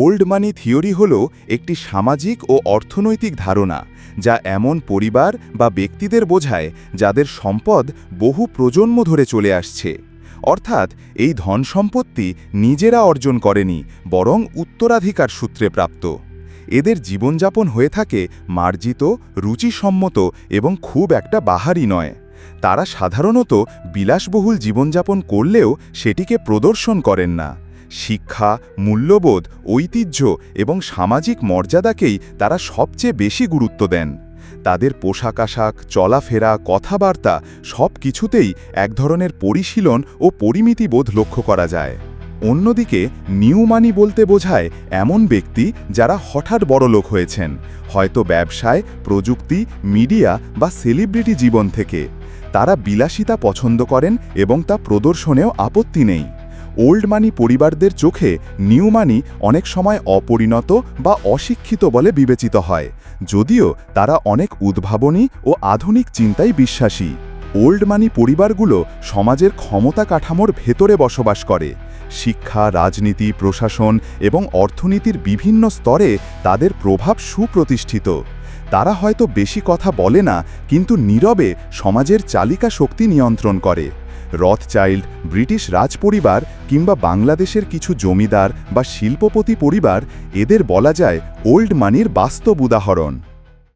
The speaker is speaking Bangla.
ওল্ড মানি থিওরি হল একটি সামাজিক ও অর্থনৈতিক ধারণা যা এমন পরিবার বা ব্যক্তিদের বোঝায় যাদের সম্পদ বহু প্রজন্ম ধরে চলে আসছে। অর্থাৎ এই ধন সম্পত্তি নিজেরা অর্জন করেনি, বরং উত্তরাধিকার সূত্রে প্রাপ্ত। এদের জীবনযাপন হয়ে থাকে মার্জিত, রুচিসম্মত এবং খুব একটা বাহারি নয়। তারা সাধারণত বিলাসবহুল জীবনযাপন করলেও সেটিকে প্রদর্শন করেন না। শিক্ষা, মূল্যবোধ, ঐতিহ্য এবং সামাজিক মর্যাদাকেই তারা সবচেয়ে বেশি গুরুত্ব দেন। তাদের পোশাক আশাক চলাফেরা, কথাবার্তা সব কিছুতেই এক ধরনের পরিশীলন ও পরিমিতিবোধ লক্ষ্য করা যায়। অন্যদিকে নিউমানি বলতে বোঝায় এমন ব্যক্তি যারা হঠাৎ বড়লোক হয়েছেন, হয়তো ব্যবসায়, প্রযুক্তি, মিডিয়া বা সেলিব্রিটি জীবন থেকে। তারা বিলাসিতা পছন্দ করেন এবং তা প্রদর্শনেও আপত্তি নেই। ওল্ড মানি পরিবারদের চোখে নিউ মানি অনেক সময় অপরিণত বা অশিক্ষিত বলে বিবেচিত হয়। যদিও তারা অনেক উদ্ভাবনী ও আধুনিক চিন্তায় বিশ্বাসী। ওল্ড মানি পরিবারগুলো সমাজের ক্ষমতা কাঠামোর ভেতরে বসবাস করে। শিক্ষা, রাজনীতি, প্রশাসন এবং অর্থনীতির বিভিন্ন স্তরে তাদের প্রভাব সুপ্রতিষ্ঠিত। তারা হয়তো বেশি কথা বলে না, কিন্তু নীরবে সমাজের চালিকা শক্তি নিয়ন্ত্রণ করে। রথচাইল্ড, ব্রিটিশ রাজপরিবার কিংবা বাংলাদেশের কিছু জমিদার বা শিল্পপতি পরিবার, এদের বলা যায় ওল্ড মানির বাস্তব উদাহরণ।